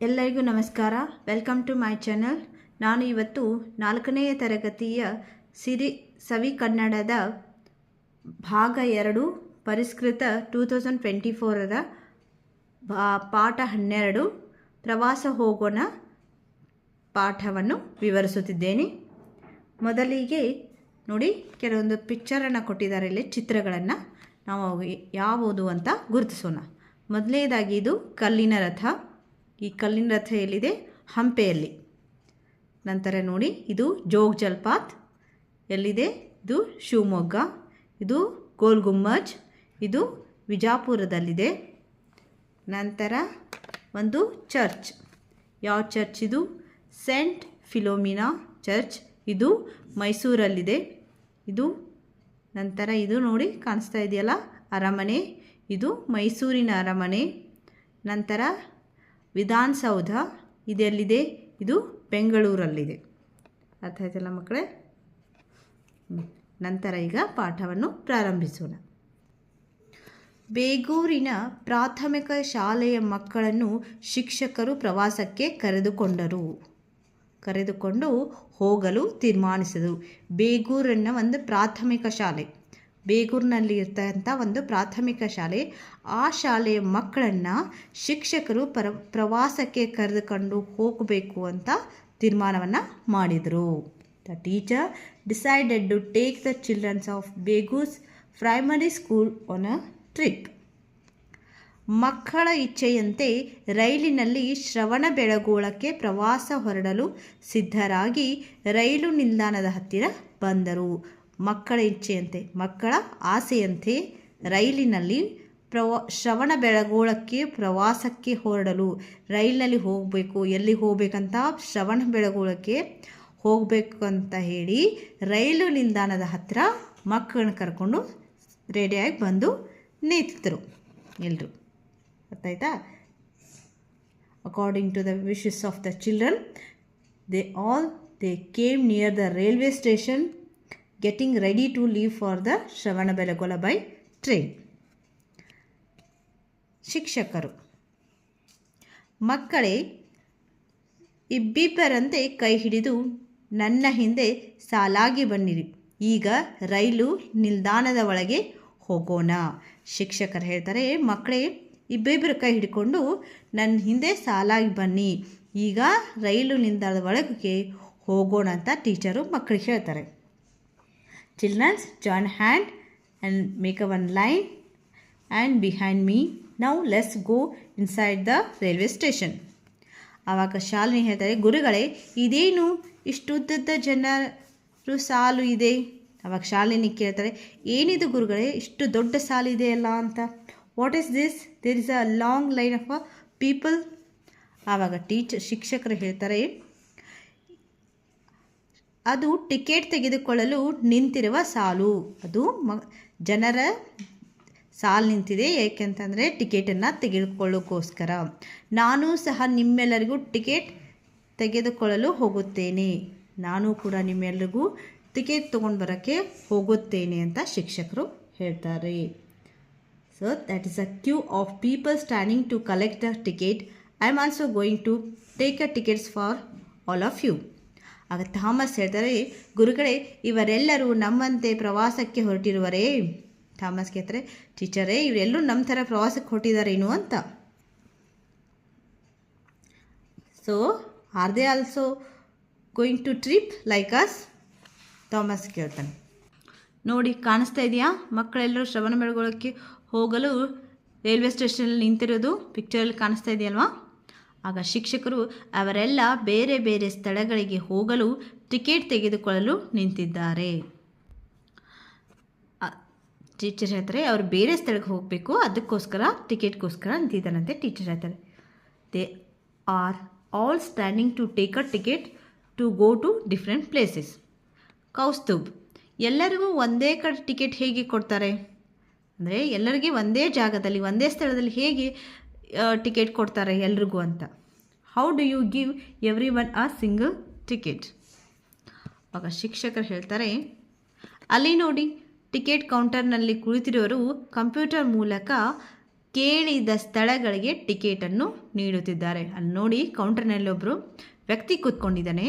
ಎಲ್ಲರಿಗೂ ನಮಸ್ಕಾರ. Welcome to my channel ನಾನು ಇವತ್ತು ನಾಲ್ಕನೆಯ ತರಗತಿಯ ಸಿರಿ, ಸವಿ ಕನ್ನಡದ ಭಾಗ ಎರಡು, ಪರಿಷ್ಕೃತ ಟೂ ತೌಸಂಡ್ ಟ್ವೆಂಟಿ ಫೋರರ ಪಾಠ ಹನ್ನೆರಡು, ಪ್ರವಾಸ ಹೋಗೋಣ ಪಾಠವನ್ನು ವಿವರಿಸುತ್ತಿದ್ದೇನೆ. ಮೊದಲಿಗೆ ನೋಡಿ, ಕೆಲವೊಂದು ಪಿಕ್ಚರನ್ನು ಕೊಟ್ಟಿದ್ದಾರೆ. ಇಲ್ಲಿ ಚಿತ್ರಗಳನ್ನು ನಾವು ಯಾವುದು ಅಂತ ಗುರುತಿಸೋಣ. ಮೊದಲನೇದಾಗಿ ಇದು ಕಲ್ಲಿನ ರಥ. ಈ ಕಲ್ಲಿನ ರಥ ಎಲ್ಲಿದೆ? ಹಂಪೆಯಲ್ಲಿ. ನಂತರ ನೋಡಿ, ಇದು ಜೋಗ್ ಜಲಪಾತ್. ಎಲ್ಲಿದೆ? ಇದು ಶಿವಮೊಗ್ಗ. ಇದು ಗೋಲ್ಗುಮ್ಮಜ್. ಇದು ವಿಜಾಪುರದಲ್ಲಿದೆ. ನಂತರ ಒಂದು ಚರ್ಚ್. ಯಾವ ಚರ್ಚ್ ಇದು? Saint Philomena church. ಇದು ಮೈಸೂರಲ್ಲಿದೆ. ಇದು ನಂತರ ಇದು ನೋಡಿ ಕಾಣಿಸ್ತಾ ಇದೆಯಲ್ಲ? ಅರಮನೆ. ಇದು ಮೈಸೂರಿನ ಅರಮನೆ. ನಂತರ ವಿಧಾನಸೌಧ ಇದೆಲ್ಲಿದೆ ಇದು ಬೆಂಗಳೂರಲ್ಲಿದೆ. ಅರ್ಥ ಆಯ್ತಲ್ಲ ಮಕ್ಕಳೇ? ನಂತರ ಈಗ ಪಾಠವನ್ನು ಪ್ರಾರಂಭಿಸೋಣ. ಬೇಗೂರಿನ ಪ್ರಾಥಮಿಕ ಶಾಲೆಯ ಮಕ್ಕಳನ್ನು ಶಿಕ್ಷಕರು ಪ್ರವಾಸಕ್ಕೆ ಕರೆದುಕೊಂಡರು. ಕರೆದುಕೊಂಡು ಹೋಗಲು ತೀರ್ಮಾನಿಸಿದರು. ಬೇಗೂರನ್ನ ಒಂದು ಪ್ರಾಥಮಿಕ ಶಾಲೆ. ಬೇಗೂರಿನಲ್ಲಿ ಇರ್ತಕ್ಕಂಥ ಒಂದು ಪ್ರಾಥಮಿಕ ಶಾಲೆ. ಆ ಶಾಲೆಯ ಮಕ್ಕಳನ್ನು ಶಿಕ್ಷಕರು ಪರ, ಪ್ರವಾಸಕ್ಕೆ ಕರೆದುಕೊಂಡು ಹೋಗಬೇಕು ಅಂತ ತೀರ್ಮಾನವನ್ನು ಮಾಡಿದರು. The teacher decided to take the childrens of Begus primary school on a trip ಮಕ್ಕಳ ಇಚ್ಛೆಯಂತೆ ರೈಲಿನಲ್ಲಿ ಶ್ರವಣ ಬೆಳಗೋಳಕ್ಕೆ ಪ್ರವಾಸ ಹೊರಡಲು ಸಿದ್ಧರಾಗಿ ರೈಲು ನಿಲ್ದಾಣದ ಹತ್ತಿರ ಬಂದರು. ಮಕ್ಕಳ ಇಚ್ಛೆಯಂತೆ, ಮಕ್ಕಳ ಆಸೆಯಂತೆ ರೈಲಿನಲ್ಲಿ ಪ್ರವ, ಶ್ರವಣ ಬೆಳಗೋಳಕ್ಕೆ ಪ್ರವಾಸಕ್ಕೆ ಹೊರಡಲು ರೈಲಿನಲ್ಲಿ ಹೋಗಬೇಕು. ಎಲ್ಲಿ ಹೋಗಬೇಕಂತ? ಶ್ರವಣಬೆಳಗೊಳಕ್ಕೆ ಹೋಗಬೇಕು ಅಂತ ಹೇಳಿ ರೈಲು ನಿಲ್ದಾಣದ ಹತ್ತಿರ ಮಕ್ಕಳನ್ನ ಕರ್ಕೊಂಡು ರೆಡಿಯಾಗಿ ಬಂದು ನಿಂತರು ಎಲ್ಲರೂ ಗೊತ್ತಾಯ್ತಾ according to the wishes of the children they all they came near the railway station getting ready to leave for the Shravanabelagola by train ಶಿಕ್ಷಕರು, ಮಕ್ಕಳೇ, ಇಬ್ಬಿಬ್ಬರಂತೆ ಕೈ ಹಿಡಿದು ನನ್ನ ಹಿಂದೆ ಸಾಲಾಗಿ ಬನ್ನಿರಿ. ಈಗ ರೈಲು ನಿಲ್ದಾಣದ ಒಳಗೆ ಹೋಗೋಣ. ಶಿಕ್ಷಕರು ಹೇಳ್ತಾರೆ, ಮಕ್ಕಳೇ, ಇಬ್ಬಿಬ್ಬರು ಕೈ ಹಿಡ್ಕೊಂಡು ನನ್ನ ಹಿಂದೆ ಸಾಲಾಗಿ ಬನ್ನಿ. ಈಗ ರೈಲು ನಿಲ್ದಾಣದ ಒಳಗೆ ಹೋಗೋಣ ಅಂತ ಟೀಚರು ಮಕ್ಕಳಿಗೆ ಹೇಳ್ತಾರೆ. Childrens join hand and make a one line. And behind me. Now let's go inside the railway station. ಆವಾಗ ಶಾಲಿನಿ ಹೇಳ್ತಾರೆ, ಗುರುಗಳೇ, ಇದೇನು? ಇಷ್ಟುದ್ದದ ಜನರು ಸಾಲು ಇದೆ? ಆವಾಗ ಶಾಲಿನಿ ಕೇಳ್ತಾರೆ, ಏನಿದು ಗುರುಗಳೇ, ಇಷ್ಟು ದೊಡ್ಡ ಸಾಲು ಇದೆಯಲ್ಲ ಅಂತ? What is this there is a long line of a people ಆವಾಗ ಟೀಚರ್ ಶಿಕ್ಷಕರು ಹೇಳ್ತಾರೆ ಅದು ಟಿಕೆಟ್ ತೆಗೆದುಕೊಳ್ಳಲು ನಿಂತಿರುವ ಸಾಲು. ಅದು ಮ, ಜನರ ಸಾಲು ನಿಂತಿದೆ, ಏಕೆಂತಂದರೆ ಟಿಕೆಟನ್ನು ತೆಗೆದುಕೊಳ್ಳೋಕ್ಕೋಸ್ಕರ ನಾನು ಸಹ ನಿಮ್ಮೆಲ್ಲರಿಗೂ ಟಿಕೆಟ್ ತೆಗೆದುಕೊಳ್ಳಲು ಹೋಗುತ್ತೇನೆ. ನಾನು ಕೂಡ ನಿಮ್ಮೆಲ್ಲರಿಗೂ ಟಿಕೆಟ್ ತೊಗೊಂಡು ಬರೋಕ್ಕೆ ಹೋಗುತ್ತೇನೆ ಅಂತ ಶಿಕ್ಷಕರು ಹೇಳ್ತಾರೆ. So that is a queue of people standing to collect the ticket I am also going to take a tickets for all of you ಆಗ ಥಾಮಸ್ ಹೇಳ್ತಾರೆ ಗುರುಗಳೇ, ಇವರೆಲ್ಲರೂ ನಮ್ಮಂತೆ ಪ್ರವಾಸಕ್ಕೆ ಹೊರಟಿರುವರೇ? ಥಾಮಸ್ ಕೇಳ್ತಾರೆ, ಟೀಚರೇ, ಇವರೆಲ್ಲರೂ ನಮ್ಮ ಥರ ಪ್ರವಾಸಕ್ಕೆ ಹೊರಟಿದ್ದಾರೇನು ಅಂತ? So are they also going to trip like us Thomas ಕೇಳ್ತಾನೆ, ನೋಡಿ, ಕಾಣಿಸ್ತಾ ಇದೆಯಾ? ಮಕ್ಕಳೆಲ್ಲರೂ ಶ್ರವಣ ಬೆಳಗೊಳಕ್ಕೆ ಹೋಗಲು ರೈಲ್ವೆ ಸ್ಟೇಷನಲ್ಲಿ ನಿಂತಿರೋದು ಪಿಕ್ಚರಲ್ಲಿ ಕಾಣಿಸ್ತಾ ಇದೆಯಲ್ವಾ? ಆಗ ಶಿಕ್ಷಕರು ಅವರೆಲ್ಲ ಬೇರೆ ಬೇರೆ ಸ್ಥಳಗಳಿಗೆ ಹೋಗಲು ಟಿಕೆಟ್ ತೆಗೆದುಕೊಳ್ಳಲು ನಿಂತಿದ್ದಾರೆ. ಟೀಚರ್ ಹೇಳ್ತಾರೆ, ಅವರು ಬೇರೆ ಸ್ಥಳಕ್ಕೆ ಹೋಗಬೇಕು, ಅದಕ್ಕೋಸ್ಕರ ಟಿಕೆಟ್ಗೋಸ್ಕರ ನಿಂತಿದ್ದಾರಂತೆ ಟೀಚರ್ ಹೇಳ್ತಾರೆ. They are all standing to take a ticket to go to different places Kaustubh ಎಲ್ಲರಿಗೂ ಒಂದೇ ಕಡೆ ಟಿಕೆಟ್ ಹೇಗೆ ಕೊಡ್ತಾರೆ? ಅಂದರೆ ಎಲ್ಲರಿಗೆ ಒಂದೇ ಜಾಗದಲ್ಲಿ, ಒಂದೇ ಸ್ಥಳದಲ್ಲಿ ಹೇಗೆ ಟಿಕೆಟ್ ಕೊಡ್ತಾರೆ ಎಲ್ರಿಗೂ ಅಂತ. How do you give every one a single ticket ಆಗ ಶಿಕ್ಷಕರು ಹೇಳ್ತಾರೆ, ಅಲ್ಲಿ ನೋಡಿ ಟಿಕೆಟ್ ಕೌಂಟರ್ನಲ್ಲಿ ಕುಳಿತಿರೋರು ಕಂಪ್ಯೂಟರ್ ಮೂಲಕ ಕೇಳಿದ ಸ್ಥಳಗಳಿಗೆ ಟಿಕೆಟನ್ನು ನೀಡುತ್ತಿದ್ದಾರೆ. ಅಲ್ಲಿ ನೋಡಿ ಕೌಂಟರ್ನಲ್ಲಿ ಒಬ್ಬರು ವ್ಯಕ್ತಿ ಕೂತ್ಕೊಂಡಿದ್ದಾನೆ.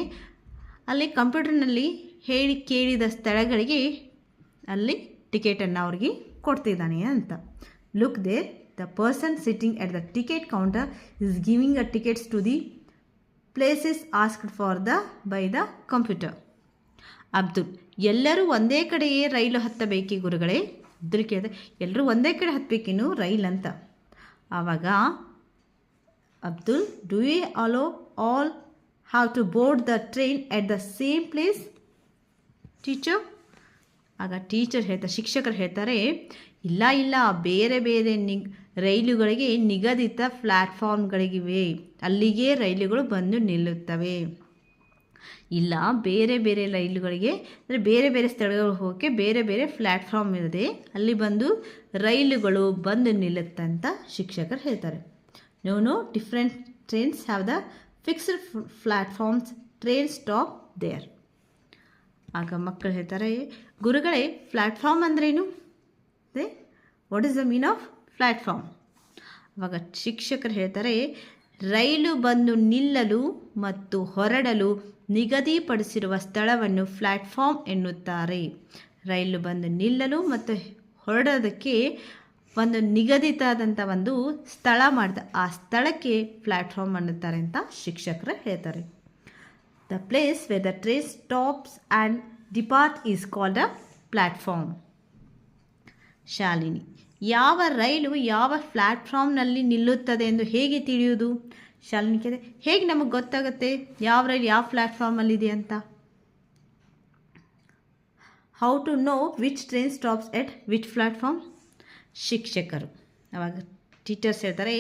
ಅಲ್ಲಿ ಕಂಪ್ಯೂಟರ್ನಲ್ಲಿ ಹೇಳಿ ಕೇಳಿದ ಸ್ಥಳಗಳಿಗೆ ಅಲ್ಲಿ ಟಿಕೆಟನ್ನು ಅವ್ರಿಗೆ ಕೊಡ್ತಿದ್ದಾನೆ ಅಂತ. Look there the person sitting at the ticket counter is giving a tickets to the places asked for the by the computer Abdul ಎಲ್ಲರೂ ಒಂದೇ ಕಡೆಯೇ ರೈಲು ಹತ್ತಬೇಕೇ ಗುರುಗಳೇ? ಅಬ್ದುಲ್ ಕೇಳಿದೆ, ಎಲ್ಲರೂ ಒಂದೇ ಕಡೆ ಹತ್ತಬೇಕೇನು ರೈಲ್ ಅಂತ? ಆವಾಗ Abdul do you allow all have to board the train at the same place teacher ಆಗ ಟೀಚರ್ ಹೇಳ್ತಾರೆ ಶಿಕ್ಷಕರು ಹೇಳ್ತಾರೆ ಇಲ್ಲ ಇಲ್ಲ, ಬೇರೆ ಬೇರೆ ನಿ, ರೈಲುಗಳಿಗೆ ನಿಗದಿತ ಪ್ಲ್ಯಾಟ್ಫಾರ್ಮ್ಗಳಿಗಿವೆ ಅಲ್ಲಿಗೆ ರೈಲುಗಳು ಬಂದು ನಿಲ್ಲುತ್ತವೆ. ಇಲ್ಲ, ಬೇರೆ ಬೇರೆ ರೈಲುಗಳಿಗೆ, ಅಂದರೆ ಬೇರೆ ಬೇರೆ ಸ್ಥಳಗಳು ಹೋಗೋಕ್ಕೆ ಬೇರೆ ಬೇರೆ ಪ್ಲ್ಯಾಟ್ಫಾರ್ಮ್ ಇರದೆ ಅಲ್ಲಿ ಬಂದು ರೈಲುಗಳು ಬಂದು ನಿಲ್ಲುತ್ತೆ ಅಂತ ಶಿಕ್ಷಕರು ಹೇಳ್ತಾರೆ. No no, different trains have the fixed platforms train stop there. ಆಗ ಮಕ್ಕಳು ಹೇಳ್ತಾರೆ, ಗುರುಗಳೇ ಪ್ಲ್ಯಾಟ್ಫಾರ್ಮ್ ಅಂದ್ರೇನು? ಅದೇ what is the mean of platform ಅವಾಗ ಶಿಕ್ಷಕರು ಹೇಳ್ತಾರೆ, ರೈಲು ಬಂದು ನಿಲ್ಲಲು ಮತ್ತು ಹೊರಡಲು ನಿಗದಿಪಡಿಸಿರುವ ಸ್ಥಳವನ್ನು ಪ್ಲ್ಯಾಟ್ಫಾರ್ಮ್ ಎನ್ನುತ್ತಾರೆ. ರೈಲು ಬಂದು ನಿಲ್ಲಲು ಮತ್ತು ಹೊರಡೋದಕ್ಕೆ ಒಂದು ನಿಗದಿತಾದಂಥ ಒಂದು ಸ್ಥಳ ಮಾಡಿದ ಆ ಸ್ಥಳಕ್ಕೆ ಪ್ಲ್ಯಾಟ್ಫಾರ್ಮ್ ಅನ್ನುತ್ತಾರೆ ಅಂತ ಶಿಕ್ಷಕರು ಹೇಳ್ತಾರೆ. The place where the train stops and depart is called a platform Shalini, ಯಾವ ರೈಲು ಯಾವ ಪ್ಲ್ಯಾಟ್ಫಾರ್ಮ್ನಲ್ಲಿ ನಿಲ್ಲುತ್ತದೆ ಎಂದು ಹೇಗೆ ತಿಳಿಯುವುದು? ಶಾಲಿನಿ ಕೇಳಿದೆ, ಹೇಗೆ ನಮಗೆ ಗೊತ್ತಾಗುತ್ತೆ ಯಾವ ರೈಲು ಯಾವ ಪ್ಲ್ಯಾಟ್ಫಾರ್ಮಲ್ಲಿದೆ ಅಂತ? How to know which train stops at which platform ಶಿಕ್ಷಕರು, ಅವಾಗ ಟೀಚರ್ಸ್ ಹೇಳ್ತಾರೆ,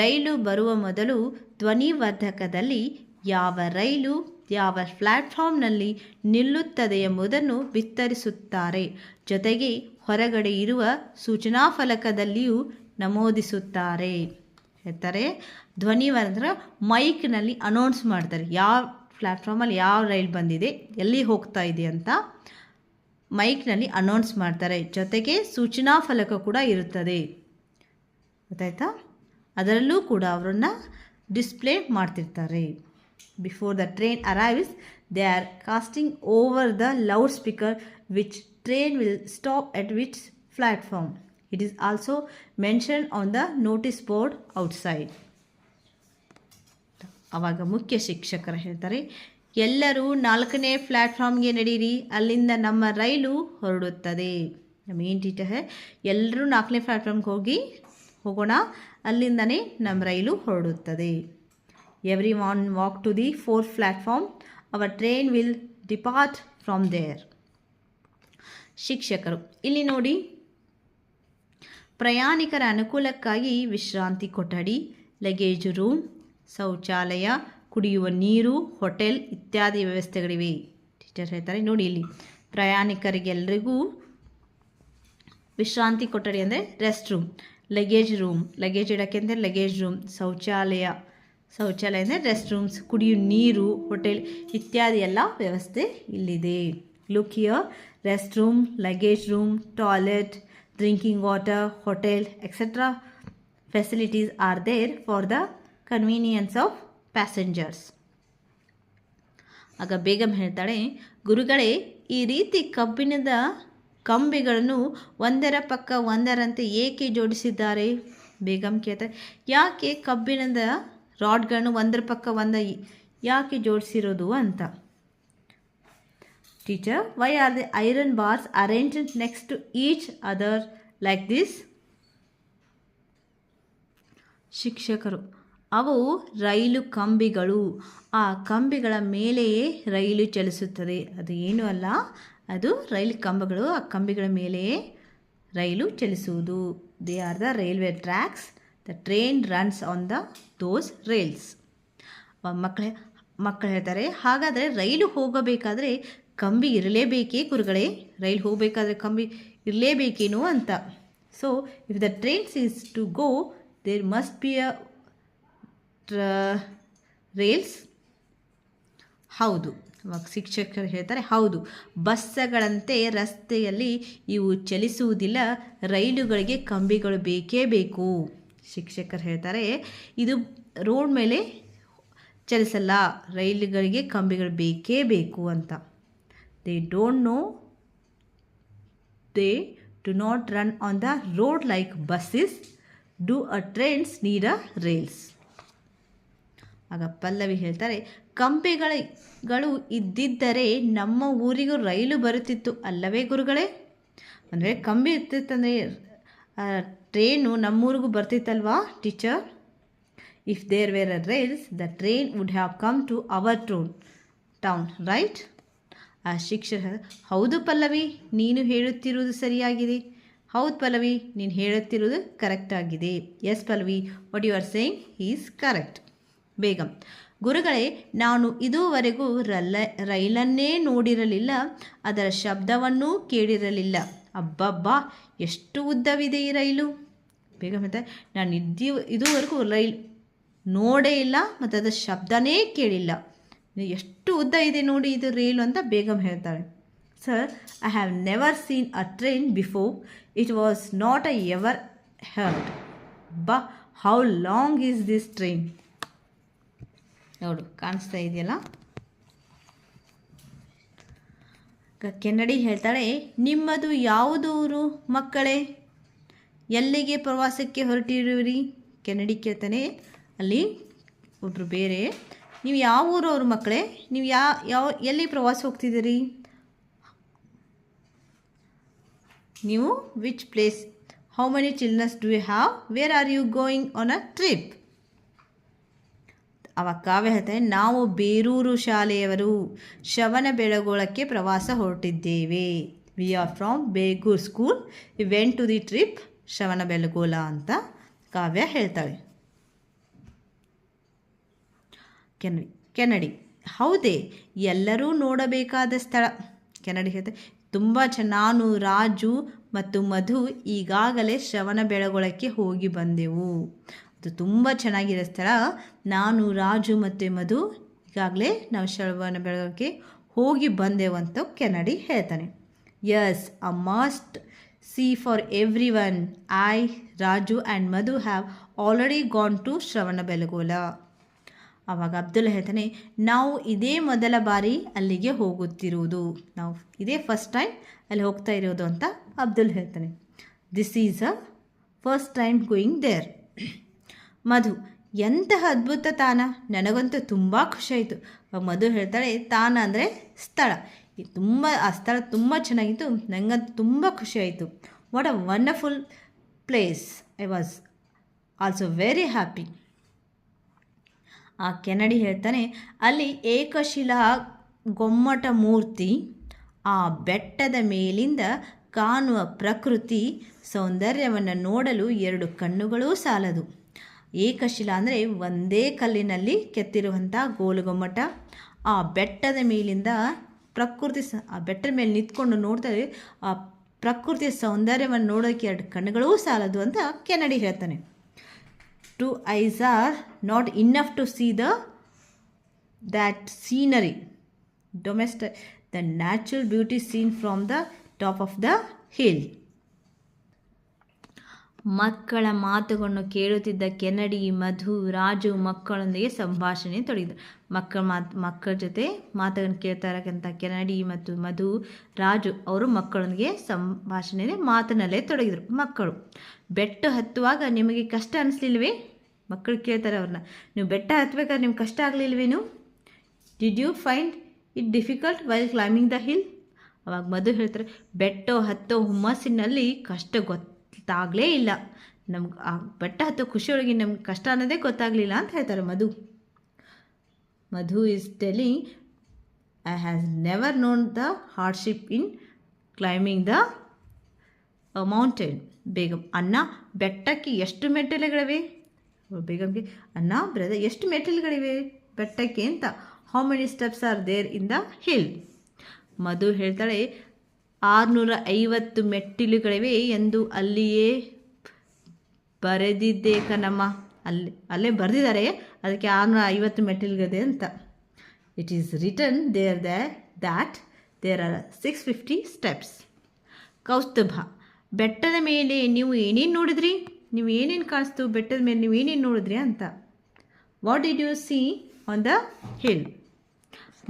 ರೈಲು ಬರುವ ಮೊದಲು ಧ್ವನಿವರ್ಧಕದಲ್ಲಿ ಯಾವ ರೈಲು ಯಾವ ಪ್ಲ್ಯಾಟ್ಫಾರ್ಮ್ನಲ್ಲಿ ನಿಲ್ಲುತ್ತದೆ ಎಂಬುದನ್ನು ಬಿತ್ತರಿಸುತ್ತಾರೆ ಜೊತೆಗೆ ಹೊರಗಡೆ ಇರುವ ಸೂಚನಾ ಫಲಕದಲ್ಲಿಯೂ ನಮೂದಿಸುತ್ತಾರೆ. ಹೇಳ್ತಾರೆ ಧ್ವನಿವರ್ಧಕ ಮೈಕ್ನಲ್ಲಿ ಅನೌನ್ಸ್ ಮಾಡ್ತಾರೆ. ಯಾವ ಪ್ಲ್ಯಾಟ್ಫಾರ್ಮಲ್ಲಿ ಯಾವ ರೈಲ್ ಬಂದಿದೆ, ಎಲ್ಲಿ ಹೋಗ್ತಾ ಇದೆ ಅಂತ ಮೈಕ್ನಲ್ಲಿ ಅನೌನ್ಸ್ ಮಾಡ್ತಾರೆ. ಜೊತೆಗೆ ಸೂಚನಾ ಫಲಕ ಕೂಡ ಇರುತ್ತದೆ. ಗೊತ್ತಾಯ್ತಾ? ಅದರಲ್ಲೂ ಕೂಡ ಅವರನ್ನು ಡಿಸ್ಪ್ಲೇ ಮಾಡ್ತಿರ್ತಾರೆ. Before the train arrives, they are casting over the loudspeaker which train will stop at which It is also mention on the notice board outside ಆವಾಗ ಮುಖ್ಯ ಶಿಕ್ಷಕರು ಹೇಳ್ತಾರೆ ಎಲ್ಲರೂ ನಾಲ್ಕನೇ ಪ್ಲ್ಯಾಟ್ಫಾರ್ಮ್ಗೆ ನಡೀರಿ ಅಲ್ಲಿಂದ ನಮ್ಮ ರೈಲು ಹೊರಡುತ್ತದೆ. ನಮ್ಮ ಏನು ಟೀಚರ್ ಎಲ್ಲರೂ ನಾಲ್ಕನೇ ಪ್ಲ್ಯಾಟ್ಫಾರ್ಮ್ಗೆ ಹೋಗಿ ಹೋಗೋಣ ಅಲ್ಲಿಂದನೇ ನಮ್ಮ rail ಹೊರಡುತ್ತದೆ. Every walk walk to the platform. Our our train will from there ಶಿಕ್ಷಕರು, ಇಲ್ಲಿ ನೋಡಿ. ಪ್ರಯಾಣಿಕರ ಅನುಕೂಲಕ್ಕಾಗಿ ವಿಶ್ರಾಂತಿ ಕೊಠಡಿ ಲಗೇಜ್ ರೂಮ್ ಶೌಚಾಲಯ, ಕುಡಿಯುವ ನೀರು ಹೋಟೆಲ್ ಇತ್ಯಾದಿ ವ್ಯವಸ್ಥೆಗಳಿವೆ. ಟೀಚರ್ ಹೇಳ್ತಾರೆ, ನೋಡಿ ಇಲ್ಲಿ. ಪ್ರಯಾಣಿಕರಿಗೆಲ್ಲರಿಗೂ ವಿಶ್ರಾಂತಿ ಕೊಠಡಿ ಅಂದರೆ rest room luggage room luggage ಇಡೋಕ್ಕೆ ಅಂದರೆ ಲಗೇಜ್ ರೂಮ್ ಶೌಚಾಲಯ ಶೌಚಾಲಯ ಅಂದರೆ ರೆಸ್ಟ್ ರೂಮ್ಸ್ ಕುಡಿಯೋ ನೀರು ಹೋಟೆಲ್ ಇತ್ಯಾದಿ ಎಲ್ಲ ವ್ಯವಸ್ಥೆ ಇಲ್ಲಿದೆ. Look here rest room luggage room toilet drinking water hotel etcetera facilities are there for the convenience of passengers ಆಗ ಬೇಗಂ ಹೇಳ್ತಾಳೆ, ಗುರುಗಳೇ, ಈ ರೀತಿ ಕಬ್ಬಿಣದ ಕಂಬಿಗಳನ್ನು ಒಂದರ ಪಕ್ಕ ಒಂದರಂತೆ ಏಕೆ ಜೋಡಿಸಿದ್ದಾರೆ? ಬೇಗಂ ಕೇಳ್ತಾರೆ ಯಾಕೆ ಕಬ್ಬಿಣದ ರಾಡ್ಗಳನ್ನು ಒಂದರ ಪಕ್ಕ ಒಂದ ಯಾಕೆ ಜೋಡಿಸಿರೋದು ಅಂತ. Teacher why are the iron bars arranged next to each other like this ಶಿಕ್ಷಕರು, ಅವು ರೈಲು ಕಂಬಿಗಳು. ಆ ಕಂಬಿಗಳ ಮೇಲೆಯೇ ರೈಲು ಚಲಿಸುತ್ತದೆ. ಅದು ಏನೂ ಅಲ್ಲ, ಅದು ರೈಲು ಕಂಬಗಳು. ಆ ಕಂಬಿಗಳ ಮೇಲೆಯೇ ರೈಲು ಚಲಿಸುವುದು. They are the railway tracks train runs on the those rails ಮಕ್ಕಳೇ, ಮಕ್ಕಳು ಹೇಳ್ತಾರೆ, ಹಾಗಾದರೆ ರೈಲು ಹೋಗಬೇಕಾದ್ರೆ ಕಂಬಿ ಇರಲೇಬೇಕೇ ಗುರುಗಳೇ? ರೈಲು ಹೋಗಬೇಕಾದ್ರೆ ಕಂಬಿ ಇರಲೇಬೇಕೇನು ಅಂತ. So if the trains is to go there must be a rails ಹೌದು. ಅವಾಗ ಶಿಕ್ಷಕರು ಹೇಳ್ತಾರೆ, ಹೌದು. ಬಸ್ಸಗಳಂತೆ ರಸ್ತೆಯಲ್ಲಿ ಇವು ಚಲಿಸುವುದಿಲ್ಲ, ರೈಲುಗಳಿಗೆ ಕಂಬಿಗಳು ಬೇಕೇ ಬೇಕು. ಶಿಕ್ಷಕರು ಹೇಳ್ತಾರೆ, ಇದು ರೋಡ್ ಮೇಲೆ ಚಲಿಸಲ್ಲ, ರೈಲುಗಳಿಗೆ ಕಂಬಿಗಳು ಬೇಕೇ ಬೇಕು ಅಂತ. They don't know they do not run on the road like buses do a trains need a rails ಆಗ ಪಲ್ಲವಿ ಹೇಳ್ತಾರೆ, ಕಂಬಿಗಳು ಇದ್ದಿದ್ದರೆ ನಮ್ಮ ಊರಿಗೂ ರೈಲು ಬರುತ್ತಿತ್ತು ಅಲ್ಲವೇ ಗುರುಗಳೇ? ಅಂದರೆ ಕಂಬಿ ಇರ್ತಿತ್ತಂದರೆ ಟ್ರೈನು ನಮ್ಮೂರಿಗೂ ಬರ್ತಿತ್ತಲ್ವಾ teacher if there were a rails the train would have come to our town town right ah, ಶಿಕ್ಷಕ, ಹೌದು ಪಲ್ಲವಿ, ನೀನು ಹೇಳುತ್ತಿರುವುದು ಸರಿಯಾಗಿದೆ. ಹೌದು ಪಲ್ಲವಿ, ನೀನು ಹೇಳುತ್ತಿರುವುದು ಕರೆಕ್ಟ್ ಆಗಿದೆ. Yes Pallavi what you are saying is correct ಬೇಗ. ಗುರುಗಳೇ, ನಾನು ಇದುವರೆಗೂ ರಲ್ಲ, ರೈಲನ್ನೇ ನೋಡಿರಲಿಲ್ಲ, ಅದರ ಶಬ್ದವನ್ನೂ ಕೇಳಿರಲಿಲ್ಲ. ಅಬ್ಬಬ್ಬಾ, ಎಷ್ಟು ಉದ್ದವಿದೆ ಈ ರೈಲು? ಬೇಗ ಮತ್ತೆ, ನಾನು ಇದ್ದೀ, ಇದುವರೆಗೂ ರೈಲ್ ನೋಡೇ ಇಲ್ಲ, ಮತ್ತು ಅದರ ಶಬ್ದನೇ ಕೇಳಿಲ್ಲ. ಎಷ್ಟು ಉದ್ದ ಇದೆ ನೋಡಿ ಇದು ರೈಲು ಅಂತ ಬೇಗಂ ಹೇಳ್ತಾಳೆ sir I have never seen a train before it was not a ever heard ಬಾ how long is this train ನೋಡು, ಕಾಣಿಸ್ತಾ ಇದೆಯಲ್ಲ ಕ- ಕೆನ್ನಡಿ ಹೇಳ್ತಾಳೆ, ನಿಮ್ಮದು ಯಾವುದೂರು ಮಕ್ಕಳೇ? ಎಲ್ಲಿಗೆ ಪ್ರವಾಸಕ್ಕೆ ಹೊರಟಿರುವಿರಿ? ಕೆನ್ನಡಿ ಕೇಳ್ತಾನೆ, ಅಲ್ಲಿ ಒಬ್ಬರು ಬೇರೆ. ನೀವು ಯಾವ ಊರವ್ರ ಮಕ್ಕಳೇ? ನೀವು ಯಾ, ಯಾವ, ಎಲ್ಲಿ ಪ್ರವಾಸ ಹೋಗ್ತಿದ್ದೀರಿ? ನೀವು which place how many childrens do you have where are you going on a trip ಅವಾಗ ಕಾವ್ಯ ಹೇಳ್ತಾನೆ ನಾವು ಬೇರೂರು ಶಾಲೆಯವರು ಶವನ ಬೆಳಗೋಳಕ್ಕೆ ಪ್ರವಾಸ ಹೊರಟಿದ್ದೇವೆ. We are from Begur school we went to the trip Shravanabelagola ಅಂತ ಕಾವ್ಯ ಹೇಳ್ತಾಳೆ. Kennedy Kennedy. ಹೌದೇ, ಎಲ್ಲರೂ ನೋಡಬೇಕಾದ ಸ್ಥಳ. ಕೆನಡಿ ಹೇಳ್ತಾರೆ ತುಂಬ ಚೆನ್ನ ನಾನು ರಾಜು ಮತ್ತು ಮಧು ಈಗಾಗಲೇ ಶ್ರವಣ ಬೆಳಗೊಳಕ್ಕೆ ಹೋಗಿ ಬಂದೆವು. ಅದು ತುಂಬ ಚೆನ್ನಾಗಿರೋ ಸ್ಥಳ ನಾನು, ರಾಜು ಮತ್ತು ಮಧು ಈಗಾಗಲೇ ನಾವು ಶ್ರವಣ ಬೆಳಗೊಳಕ್ಕೆ ಹೋಗಿ ಬಂದೆವು ಅಂತ ಕೆನಡಿ ಹೇಳ್ತಾನೆ. Yes a must see for every one I Raju and Madhu have already gone to Shravana Belagola ಆವಾಗ ಅಬ್ದುಲ್ ಹೇಳ್ತಾನೆ, ನಾವು ಇದೇ ಮೊದಲ ಬಾರಿ ಅಲ್ಲಿಗೆ ಹೋಗುತ್ತಿರುವುದು. ನಾವು ಇದೇ ಫಸ್ಟ್ ಟೈಮ್ ಅಲ್ಲಿ ಹೋಗ್ತಾ ಇರೋದು ಅಂತ ಅಬ್ದುಲ್ ಹೇಳ್ತಾನೆ. This is a first time going there Madhu, ಎಂತಹ ಅದ್ಭುತ ತಾನ. ನನಗಂತೂ ತುಂಬ ಖುಷಿಯಾಯಿತು. ಮಧು ಹೇಳ್ತಾಳೆ, ತಾನ ಅಂದರೆ ಸ್ಥಳ. ತುಂಬ, ಆ ಸ್ಥಳ ತುಂಬ ಚೆನ್ನಾಗಿತ್ತು. ನನಗಂತೂ ತುಂಬ ಖುಷಿಯಾಯಿತು. What a wonderful place I was also very happy ಆ ಕೆನಡಿ ಹೇಳ್ತಾನೆ, ಅಲ್ಲಿ ಏಕಶಿಲಾ ಗೊಮ್ಮಟ ಮೂರ್ತಿ, ಆ ಬೆಟ್ಟದ ಮೇಲಿಂದ ಕಾಣುವ ಪ್ರಕೃತಿ ಸೌಂದರ್ಯವನ್ನು ನೋಡಲು ಎರಡು ಕಣ್ಣುಗಳೂ ಸಾಲದು. ಏಕಶಿಲಾ ಅಂದರೆ ಒಂದೇ ಕಲ್ಲಿನಲ್ಲಿ ಕೆತ್ತಿರುವಂಥ ಗೋಲುಗೊಮ್ಮಟ. ಆ ಬೆಟ್ಟದ ಮೇಲಿಂದ ಪ್ರಕೃತಿ ಆ ಬೆಟ್ಟದ ಮೇಲೆ ನಿಂತ್ಕೊಂಡು ನೋಡ್ತಾರೆ ಆ ಪ್ರಕೃತಿಯ ಸೌಂದರ್ಯವನ್ನು ನೋಡೋಕ್ಕೆ ಎರಡು ಕಣ್ಣುಗಳೂ ಸಾಲದು ಅಂತ ಕೆನಡಿ ಹೇಳ್ತಾನೆ. Two eyes are not enough to see the that scenery the most the natural beauty seen from the top of the hill ಮಕ್ಕಳ ಮಾತುಗಳನ್ನು ಕೇಳುತ್ತಿದ್ದ ಕೆನಡಿ, ಮಧು, ರಾಜು ಮಕ್ಕಳೊಂದಿಗೆ ಸಂಭಾಷಣೆ ತೊಡಗಿದರು. ಮಕ್ಕಳ ಮಾತು, ಮಕ್ಕಳ ಜೊತೆ ಮಾತುಗಳನ್ನು ಕೇಳ್ತಾ ಇರಕ್ಕಂಥ ಕೆನಡಿ ಮತ್ತು ಮಧು, ರಾಜು ಅವರು ಮಕ್ಕಳೊಂದಿಗೆ ಸಂಭಾಷಣೆಯಲ್ಲಿ ಮಾತಿನಲ್ಲೇ ತೊಡಗಿದರು. ಮಕ್ಕಳು, ಬೆಟ್ಟ ಹತ್ತುವಾಗ ನಿಮಗೆ ಕಷ್ಟ ಅನಿಸ್ಲಿಲ್ವೇ? ಮಕ್ಕಳು ಕೇಳ್ತಾರೆ ಅವ್ರನ್ನ. ನೀವು ಬೆಟ್ಟ ಹತ್ಬೇಕಾದ್ರೆ ನಿಮ್ಗೆ ಕಷ್ಟ ಆಗಲಿಲ್ವೇನು did you find it difficult while climbing the hill ಅವಾಗ ಮಧು ಹೇಳ್ತಾರೆ, ಬೆಟ್ಟ ಹತ್ತೋ ಹುಮ್ಮಸ್ಸಿನಲ್ಲಿ ಕಷ್ಟ ಗೊತ್ತಾಗಲೇ ಇಲ್ಲ. ನಮ್ಗೆ ಆ ಬೆಟ್ಟ ಹತ್ತೋ ಖುಷಿಯೊಳಗೆ ನಮ್ಗೆ ಕಷ್ಟ ಅನ್ನೋದೇ ಗೊತ್ತಾಗಲಿಲ್ಲ ಅಂತ ಹೇಳ್ತಾರೆ Madhu. Madhu is telling I has never known the hardship in climbing the mountain Begum ಅನ್ನ ಬೆಟ್ಟಕ್ಕೆ ಎಷ್ಟು ಮೆಟ್ಟಲುಗಳಿವೆ? ಬೇಗಮ್ಗೆ ಅನ್ನ ಬ್ರದರ್ ಎಷ್ಟು ಮೆಟ್ಟಿಲುಗಳಿವೆ ಬೆಟ್ಟಕ್ಕೆ ಅಂತ? How many steps are there in the hill Madhu ಹೇಳ್ತಾಳೆ ಆರುನೂರ ಐವತ್ತು ಮೆಟ್ಟಿಲುಗಳಿವೆ ಎಂದು ಅಲ್ಲಿಯೇ ಬರೆದಿದ್ದೆ ಕಣಮ್ಮ. ಅಲ್ಲಿ, ಅಲ್ಲೇ ಬರೆದಿದ್ದಾರೆ. ಅದಕ್ಕೆ ಆರುನೂರ ಐವತ್ತು ಮೆಟ್ಟಿಲುಗಳಿದೆ ಅಂತ. It is return there the that there are six fifty steps Kaustubha, ಬೆಟ್ಟದ ಮೇಲೆ ನೀವು ಏನೇನು ನೋಡಿದ್ರಿ? ನೀವು ಏನೇನು ಕಾಣಿಸ್ತು? ಬೆಟ್ಟದ ಮೇಲೆ ನೀವು ಏನೇನು ನೋಡಿದ್ರಿ ಅಂತ. What did you see on the hill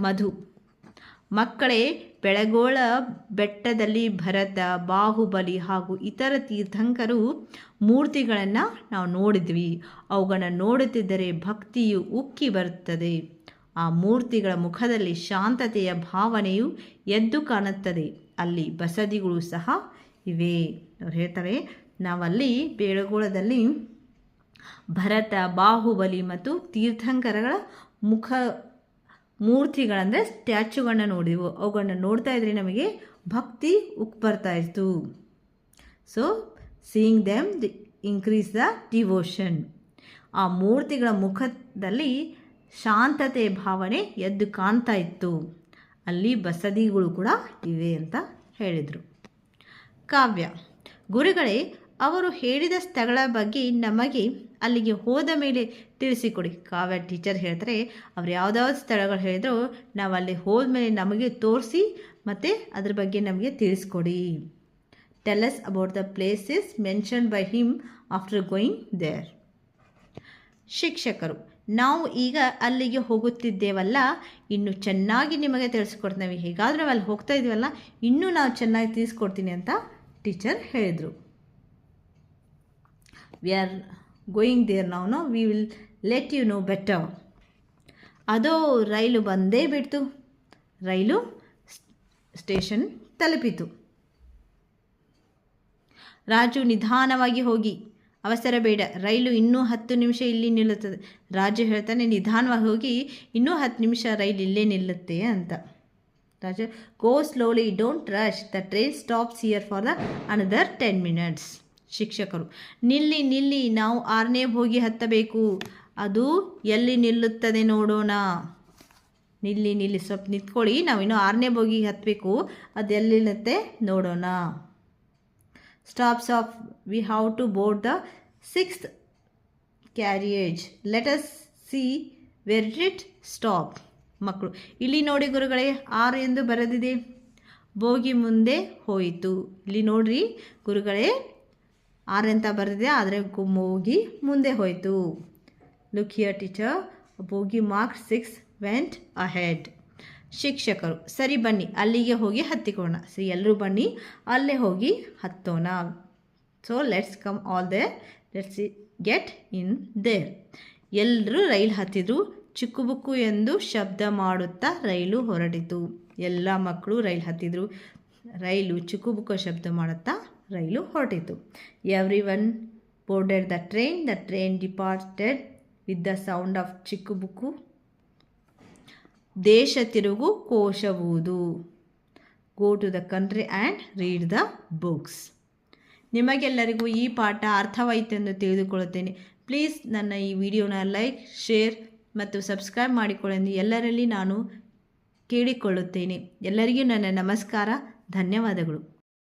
Madhu ಮಕ್ಕಳೇ, ಬೆಳಗೋಳ ಬೆಟ್ಟದಲ್ಲಿ ಭರತ ಬಾಹುಬಲಿ ಹಾಗೂ ಇತರ ತೀರ್ಥಂಕರು ಮೂರ್ತಿಗಳನ್ನು ನಾವು ನೋಡಿದ್ವಿ. ಅವುಗಳನ್ನು ನೋಡುತ್ತಿದ್ದರೆ ಭಕ್ತಿಯು ಉಕ್ಕಿ ಬರುತ್ತದೆ. ಆ ಮೂರ್ತಿಗಳ ಮುಖದಲ್ಲಿ ಶಾಂತತೆಯ ಭಾವನೆಯು ಎದ್ದು ಕಾಣುತ್ತದೆ. ಅಲ್ಲಿ ಬಸದಿಗಳು ಸಹ ಇವೆ. ಅವ್ರು ಹೇಳ್ತಾರೆ, ನಾವಲ್ಲಿ ಬೆಳಗೋಳದಲ್ಲಿ ಭರತ ಬಾಹುಬಲಿ ಮತ್ತು ತೀರ್ಥಂಕರಗಳ ಮುಖ ಮೂರ್ತಿಗಳಂದರೆ ಸ್ಟ್ಯಾಚುಗಳನ್ನ ನೋಡಿದೆವು. ಅವುಗಳನ್ನ ನೋಡ್ತಾ ಇದ್ರೆ ನಮಗೆ ಭಕ್ತಿ ಉಕ್ ಬರ್ತಾ ಇತ್ತು. So seeing them the increase the devotion ಆ ಮೂರ್ತಿಗಳ ಮುಖದಲ್ಲಿ ಶಾಂತತೆ ಭಾವನೆ ಎದ್ದು ಕಾಣ್ತಾ ಇತ್ತು. ಅಲ್ಲಿ ಬಸದಿಗಳು ಕೂಡ ಇವೆ ಅಂತ ಹೇಳಿದರು. ಕಾವ್ಯ. ಗುರುಗಳೇ ಅವರು ಹೇಳಿದ ಸ್ಥಳಗಳ ಬಗ್ಗೆ ನಮಗೆ ಅಲ್ಲಿಗೆ ಹೋದ ಮೇಲೆ ತಿಳಿಸಿಕೊಡಿ. ಕಾವ್ಯ ಟೀಚರ್ ಹೇಳ್ತಾರೆ ಅವ್ರು ಯಾವುದಾವ್ದು ಸ್ಥಳಗಳು ಹೇಳಿದ್ರು, ನಾವು ಅಲ್ಲಿ ಹೋದ ಮೇಲೆ ನಮಗೆ ತೋರಿಸಿ ಮತ್ತು ಅದ್ರ ಬಗ್ಗೆ ನಮಗೆ ತಿಳಿಸ್ಕೊಡಿ. Tell us about the places mention by him after going there ಶಿಕ್ಷಕರು, ನಾವು ಈಗ ಅಲ್ಲಿಗೆ ಹೋಗುತ್ತಿದ್ದೇವಲ್ಲ, ಇನ್ನು ಚೆನ್ನಾಗಿ ನಿಮಗೆ ತಿಳಿಸ್ಕೊಡ್ತೀವಿ. ಹೇಗಾದರೂ ಅಲ್ಲಿ ಹೋಗ್ತಾ ಇದೀವಲ್ಲ, ಇನ್ನೂ ನಾವು ಚೆನ್ನಾಗಿ ತಿಳಿಸ್ಕೊಡ್ತೀನಿ ಅಂತ ಟೀಚರ್ ಹೇಳಿದರು. ವಿ ಆರ್ ಗೋಯಿಂಗ್ ದೇರ್ ನಾವು no we will let you know better ಅದೋ ರೈಲು ಬಂದೇ ಬಿಡ್ತು ರೈಲು ಸ್ಟೇಷನ್ ತಲುಪಿತು ರಾಜು ನಿಧಾನವಾಗಿ ಹೋಗಿ ಅವಸರ ಬೇಡ ರೈಲು ಇನ್ನೂ ಹತ್ತು ನಿಮಿಷ ಇಲ್ಲಿ ನಿಲ್ಲುತ್ತದೆ ರಾಜು ಹೇಳ್ತಾನೆ ನಿಧಾನವಾಗಿ ಹೋಗಿ ಇನ್ನೂ ಹತ್ತು ನಿಮಿಷ ರೈಲು ಇಲ್ಲೇ ನಿಲ್ಲುತ್ತೆ ಅಂತ. Raju go slowly don't rush the train stops here for the another ten minutes ಶಿಕ್ಷಕರು. ನಿಲ್ಲಿ ನಿಲ್ಲಿ, ನಾವು ಆರನೇ ಭೋಗಿ ಹತ್ತಬೇಕು. ಅದು ಎಲ್ಲಿ ನಿಲ್ಲುತ್ತದೆ ನೋಡೋಣ. ನಿಲ್ಲಿ ನಿಲ್ಲಿ, ಸ್ವಲ್ಪ ನಿಂತ್ಕೊಳ್ಳಿ. ನಾವು ಇನ್ನೂ ಆರನೇ ಭೋಗಿ ಹತ್ತಬೇಕು. ಅದು ಎಲ್ಲಿ ನಿಲ್ಲುತ್ತೆ ನೋಡೋಣ. Stops of we have to board the sixth carriage let us see where it stop ಮಕ್ಕಳು, ಇಲ್ಲಿ ನೋಡಿ ಗುರುಗಳೇ, ಆರು ಎಂದು ಬರೆದಿದೆ. ಬೋಗಿ ಮುಂದೆ ಹೋಯಿತು. ಇಲ್ಲಿ ನೋಡ್ರಿ ಗುರುಗಳೇ ಆರು ಅಂತ ಬರೆದಿದೆ, ಆದರೆ ಬೋಗಿ ಮುಂದೆ ಹೋಯಿತು. Look here teacher bogie mark six went ahead ಶಿಕ್ಷಕರು, ಸರಿ ಬನ್ನಿ, ಅಲ್ಲಿಗೆ ಹೋಗಿ ಹತ್ತಿಕೋಣ ಸರಿ ಎಲ್ಲರೂ ಬನ್ನಿ, ಅಲ್ಲೇ ಹೋಗಿ ಹತ್ತೋಣ. So let's come all they let's get in there ಎಲ್ಲರೂ ರೈಲು ಹತ್ತಿದ್ರು. ಚಿಕ್ಕುಬುಕ್ಕು ಎಂದು ಶಬ್ದ ಮಾಡುತ್ತಾ ರೈಲು ಹೊರಟಿತು. ಎಲ್ಲ ಮಕ್ಕಳು ರೈಲು ಹತ್ತಿದ್ರು. ರೈಲು ಚಿಕ್ಕುಬುಕ್ಕು ಶಬ್ದ ಮಾಡುತ್ತಾ ರೈಲು ಹೊರಟಿತು. Every one boarded the train the train departed with the sound of ಚಿಕ್ಕುಬುಕ್ಕು. ದೇಶ ತಿರುಗು ಕೋಶವುದು. Go to the country and read the books. ನಿಮಗೆಲ್ಲರಿಗೂ ಈ ಪಾಠ ಅರ್ಥವಾಯಿತೆಂದು ತಿಳಿದುಕೊಳ್ಳುತ್ತೇನೆ. ಪ್ಲೀಸ್ ನನ್ನ ಈ ವಿಡಿಯೋನ ಲೈಕ್, ಶೇರ್ ಮತ್ತು ಸಬ್ಸ್ಕ್ರೈಬ್ ಮಾಡಿಕೊಳ್ಳೆಂದು ಎಲ್ಲರಲ್ಲಿ ನಾನು ಕೇಳಿಕೊಳ್ಳುತ್ತೇನೆ. ಎಲ್ಲರಿಗೂ ನನ್ನ ನಮಸ್ಕಾರ. ಧನ್ಯವಾದಗಳು.